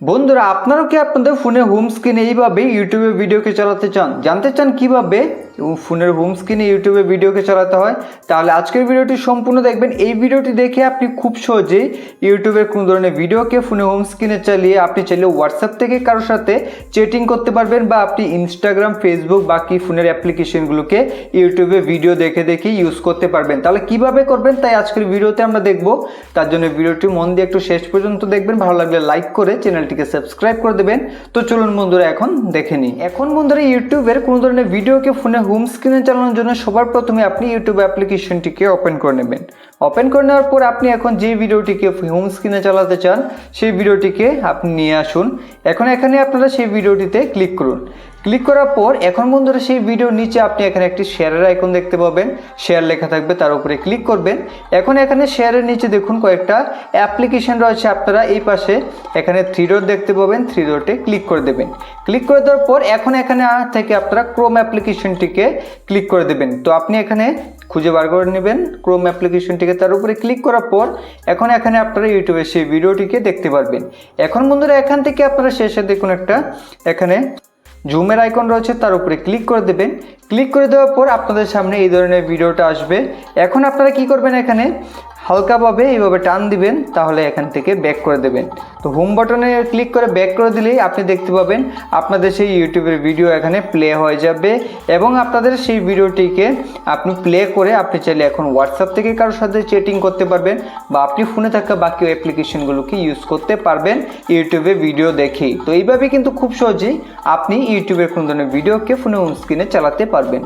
বন্ধুরা আপনারাও কি আপনাদের ফোনে হোম স্ক্রিন এইভাবে ইউটিউবে ভিডিওকে চালাতে চান? জানতে চান কীভাবে? ফোনের হোম স্ক্রিনে ইউটিউবে ভিডিওকে চালাতে হয়। তাহলে আজকের ভিডিওটি সম্পূর্ণ দেখবেন। এই ভিডিওটি দেখে আপনি খুব সহজেই ইউটিউবের কোনো ধরনের ভিডিওকে ফোনে হোম স্ক্রিনে চালিয়ে আপনি চাইলে হোয়াটসঅ্যাপ থেকে কারোর সাথে চেটিং করতে পারবেন বা আপনি ইনস্টাগ্রাম ফেসবুক বাকি ফোনের অ্যাপ্লিকেশনগুলোকে ইউটিউবে ভিডিও দেখে দেখে ইউজ করতে পারবেন। তাহলে কীভাবে করবেন তাই আজকের ভিডিওতে আমরা দেখব। তার জন্য ভিডিওটি মন দিয়ে একটু শেষ পর্যন্ত দেখবেন। ভালো লাগলে লাইক করে চ্যানেলটিকে সাবস্ক্রাইব করে দেবেন। তো চলুন বন্ধুরা, এখন দেখে নিই। এখন বন্ধুরা ইউটিউবের কোনো ধরনের ভিডিওকে ফোনে হোম স্ক্রিনে চালানোর জন্য সবার প্রথমে আপনি ইউটিউব অ্যাপ্লিকেশনটিকে ওপেন করে নেবেন। ওপেন করে নেওয়ার পর আপনি এখন যে ভিডিওটিকে হোম স্ক্রিনে চালাতে চান, সেই ভিডিওটিকে আপনি নিয়ে আসুন। এখন এখানে আপনারা সেই ভিডিওটিতে ক্লিক করুন। ক্লিক করার পর এখন বন্ধুরা সেই ভিডিওর নিচে আপনি এখানে একটি শেয়ারের আইকন দেখতে পাবেন। শেয়ার লেখা থাকবে, তার উপরে ক্লিক করবেন। এখন এখানে শেয়ারের নিচে দেখুন কয়েকটা অ্যাপ্লিকেশন রয়েছে। আপনারা এই পাশে এখানে থ্রি ডট দেখতে পাবেন। থ্রি ডটে ক্লিক করে দেবেন। ক্লিক করে দেওয়ার পর এখন এখানে থেকে আপনারা ক্রোম অ্যাপ্লিকেশনটিকে ক্লিক করে দেবেন। তো আপনি এখানে খুঁজে বার করে নেবেন। ক্রোম অ্যাপ্লিকেশনটিকে তার উপরে ক্লিক করার পর এখন এখানে আপনারা ইউটিউবে সেই ভিডিওটিকে দেখতে পারবেন। এখন বন্ধুরা, এখান থেকে আপনারা শেষে দেখুন একটা এখানে জুমের আইকন রয়েছে, তার উপরে ক্লিক করে দেবেন। ক্লিক করে দেওয়ার পর আপনাদের সামনে এই ধরনের ভিডিওটা আসবে। এখন আপনারা কি করবেন এখানে হালকাভাবে এইভাবে টান দিবেন, তাহলে এখান থেকে ব্যাক করে দেবেন। তো হোম বাটনে ক্লিক করে ব্যাক করে দিলেই আপনি দেখতে পাবেন আপনাদের সেই ইউটিউবের ভিডিও এখানে প্লে হয়ে যাবে এবং আপনাদের সেই ভিডিওটিকে আপনি প্লে করে আপনি চাইলে এখন হোয়াটসঅ্যাপ থেকে কারোর সাথে চেটিং করতে পারবেন বা আপনি ফোনে থাকা বাকি অ্যাপ্লিকেশনগুলোকে ইউজ করতে পারবেন ইউটিউবে ভিডিও দেখেই। তো এইভাবে কিন্তু খুব সহজেই আপনি ইউটিউবের কোনো ধরনের ভিডিওকে ফোনে হোম স্ক্রিনে চালাতে পারবেন।